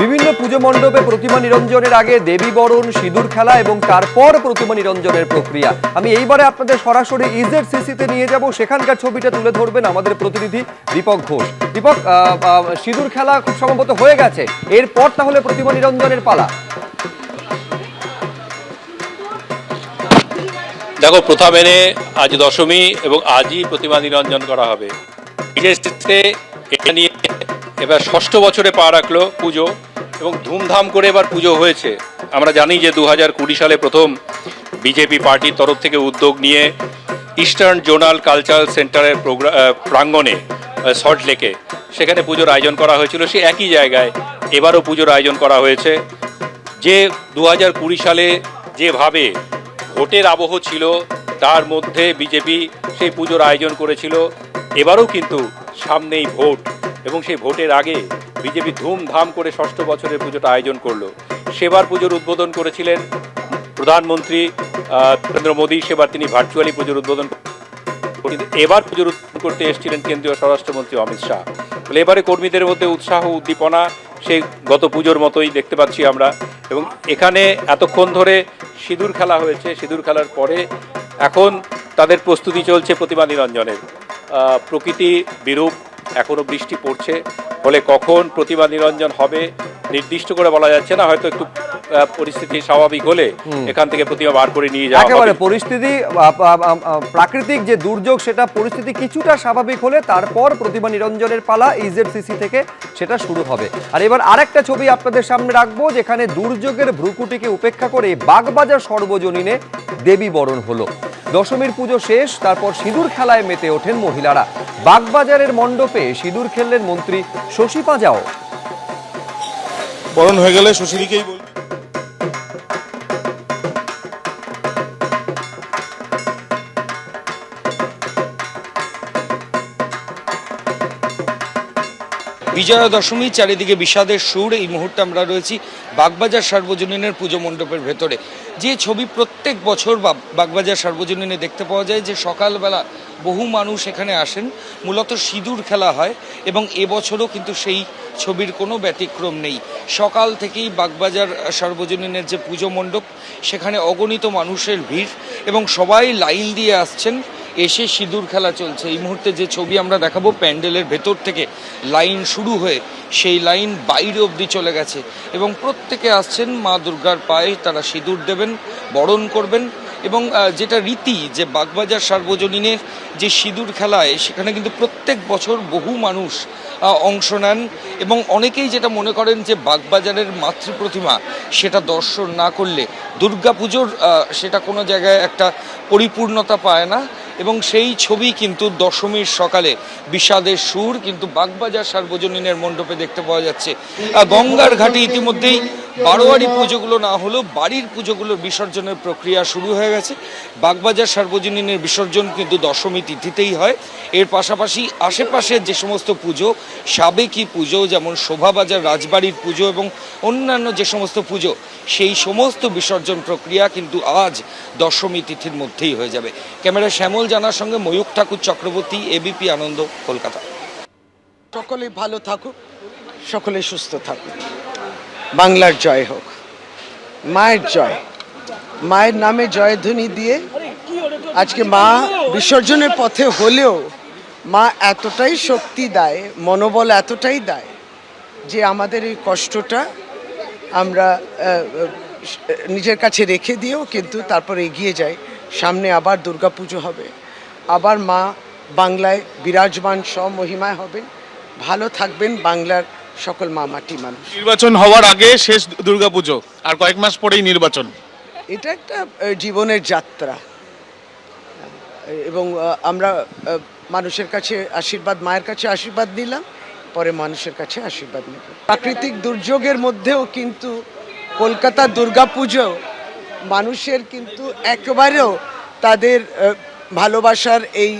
বিভিন্ন পুজো মণ্ডপে প্রতিমা নিরঞ্জনের আগে দেবী বরণ, সিঁদুর খেলা এবং তারপর প্রতিমা নিরঞ্জনের প্রক্রিয়া। আমি এইবারে আপনাদের সরাসরি ইজেড সিসিতে নিয়ে যাব। সেখানকার ছবিটা তুলে ধরবেন আমাদের প্রতিনিধি দীপক ঘোষ। দীপক সিঁদুর খেলা খুব সম্ভবত হয়ে গেছে। এরপর তাহলে প্রতিমা নিরঞ্জনের পালা। দেখো, প্রথা মেনে আজ দশমী এবং আজই প্রতিমা নিরঞ্জন করা হবে। বিশেষে এটা নিয়ে এবার ষষ্ঠ বছরে পা রাখল পুজো এবং ধুমধাম করে এবার পুজো হয়েছে। আমরা জানি যে দু হাজার কুড়ি সালে প্রথম বিজেপি পার্টির তরফ থেকে উদ্যোগ নিয়ে ইস্টার্ন জোনাল কালচারাল সেন্টারের প্রোগ্রাম প্রাঙ্গণে সল্ট লেকে সেখানে পুজোর আয়োজন করা হয়েছিল। সে একই জায়গায় এবারও পুজোর আয়োজন করা হয়েছে। যে দু হাজার কুড়ি সালে যেভাবে ভোটের আবহ ছিল, তার মধ্যে বিজেপি সেই পুজোর আয়োজন করেছিল। এবারও কিন্তু সামনেই ভোট। এবং সেই ভোটের আগে বিজেপি ধুমধাম করে ষষ্ঠ বছরের পুজোটা আয়োজন করল। সেবার পুজোর উদ্বোধন করেছিলেন প্রধানমন্ত্রী নরেন্দ্র মোদী। সেবার তিনি ভার্চুয়ালি পুজোর উদ্বোধন এবার পুজোর উদ্বোধন করতে এসেছিলেন কেন্দ্রীয় স্বরাষ্ট্রমন্ত্রী অমিত শাহ। ফলে এবারে কর্মীদের মধ্যে উৎসাহ, উদ্দীপনা, সেই গত পুজোর মতোই দেখতে পাচ্ছি আমরা। এবং এখানে এতক্ষণ ধরে সিঁদুর খেলা হয়েছে। সিঁদুর খেলার পরে এখন তাদের প্রস্তুতি চলছে প্রতিমা নিরঞ্জনের। প্রকৃতি বিরূপ এখনও বৃষ্টি পড়ছে। ফলে কখন প্রতিমা নিরঞ্জন হবে নির্দিষ্ট করে বলা যাচ্ছে না হয়তো একটু পরিস্থিতি স্বাভাবিক হলে এখান থেকে প্রতিমা বার করে নিয়ে যাওয়া একেবারে। পরিস্থিতি প্রাকৃতিক যে দুর্যোগ সেটা পরিস্থিতি কিছুটা স্বাভাবিক হলে তারপর প্রতিমা নিরঞ্জনের পালা ইজেডসিসি থেকে সেটা শুরু হবে। আর এবার আরেকটা ছবি আপনাদের সামনে রাখব যেখানে দুর্যোগের ভ্রুকুটিকে উপেক্ষা করে বাগবাজার সর্বজনীনে দেবী বরণ হলো। দশমীর পুজো শেষ, তারপর সিঁদুর খেলায় মেতে ওঠেন মহিলারা। বাগবাজারের মণ্ডপে সিঁদুর খেললেন মন্ত্রী শশী পাঁজাও। বরণ হয়ে গেলে শশীদিকেই বলবি বিজয়া দশমী চারিদিকে বিষাদের সুর, এই মুহূর্তে আমরা রয়েছি বাগবাজার সার্বজনীনের পুজো মণ্ডপের ভেতরে। যে ছবি প্রত্যেক বছর বা- বাগবাজার সার্বজনীনে দেখতে পাওয়া যায় যে সকালবেলা বহু মানুষ এখানে আসেন, মূলত সিঁদুর খেলা হয় এবং এবছরও কিন্তু সেই ছবির কোনো ব্যতিক্রম নেই। সকাল থেকেই বাগবাজার সার্বজনীনের যে পুজো মণ্ডপ, সেখানে অগণিত মানুষের ভিড় এবং সবাই লাইন দিয়ে আসছেন। এসে সিঁদুর খেলা চলছে। এই মুহূর্তে যে ছবি আমরা দেখাবো, প্যান্ডেলের ভেতর থেকে লাইন শুরু হয়ে সেই লাইন বাইরে অবধি চলে গেছে এবং প্রত্যেকে আসছেন মা দুর্গার পায়ে, তারা সিঁদুর দেবেন, বরণ করবেন এবং যেটা রীতি যে বাগবাজার সার্বজনীনের যে সিঁদুর খেলায়, সেখানে কিন্তু প্রত্যেক বছর বহু মানুষ অংশ নেন এবং অনেকেই যেটা মনে করেন যে বাগবাজারের মাতৃ প্রতিমা সেটা দর্শন না করলে দুর্গাপুজোর সেটা কোনো জায়গায় একটা পরিপূর্ণতা পায় না। এবং সেই ছবি কিন্তু দশমীর সকালে বিষাদের সুর কিন্তু বাগবাজার সার্বজনীনের মণ্ডপে দেখতে পাওয়া যাচ্ছে। গঙ্গার ঘাটে ইতিমধ্যেই বারোয়ারি পুজোগুলো না হলেও বাড়ির পুজোগুলোর বিসর্জনের প্রক্রিয়া শুরু হয়ে গেছে। বাগবাজার সার্বজনীনের বিসর্জন কিন্তু দশমী তিথিতেই হয়। এর পাশাপাশি আশেপাশের যে সমস্ত পুজো, সাবেকি পুজো যেমন শোভাবাজার, রাজবাড়ির পুজো এবং অন্যান্য যে সমস্ত পুজো, সেই সমস্ত বিসর্জন প্রক্রিয়া কিন্তু আজ দশমী তিথির মধ্যেই হয়ে যাবে। ক্যামেরা শ্যামল জানার সঙ্গে ময়ূক ঠাকুর চক্রবর্তী এবিপি আনন্দ, কলকাতা। সকলে ভালো থাকুক সকলে সুস্থ থাকুক। বাংলার জয় হোক। মায়ের জয়। মায়ের নামে জয়ধ্বনি দিয়ে আজকে মা বিসর্জনের পথে হলেও মা এতটাই শক্তি দেয়, মনোবল এতটাই দেয় যে আমাদের এই কষ্টটা আমরা নিজের কাছে রেখে দিয়েও কিন্তু তারপর এগিয়ে যাই। সামনে আবার দুর্গাপুজো হবে। আবার মা বাংলায় বিরাজমান, স্বমহিমায় হবেন। ভালো থাকবেন বাংলার সকল মা মাটি মানুষ। নির্বাচন হওয়ার আগে শেষ দুর্গাপুজো আর কয়েক মাস পরেই নির্বাচন। এটা একটা জীবনের যাত্রা। এবং আমরা মানুষের কাছে আশীর্বাদ মায়ের কাছে আশীর্বাদ নিলাম পরে মানুষের কাছে আশীর্বাদ নেব প্রাকৃতিক দুর্যোগের মধ্যেও কিন্তু কলকাতার দুর্গাপুজো মানুষের কিন্তু একেবারেও তাদের ভালোবাসার এই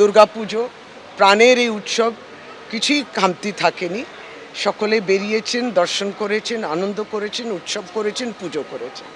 দুর্গাপুজো প্রাণের এই উৎসব কিছুই খামতি থাকেনি। সকলে বেরিয়েছেন দর্শন করেছেন আনন্দ করেছেন উৎসব করেছেন পুজো করেছেন।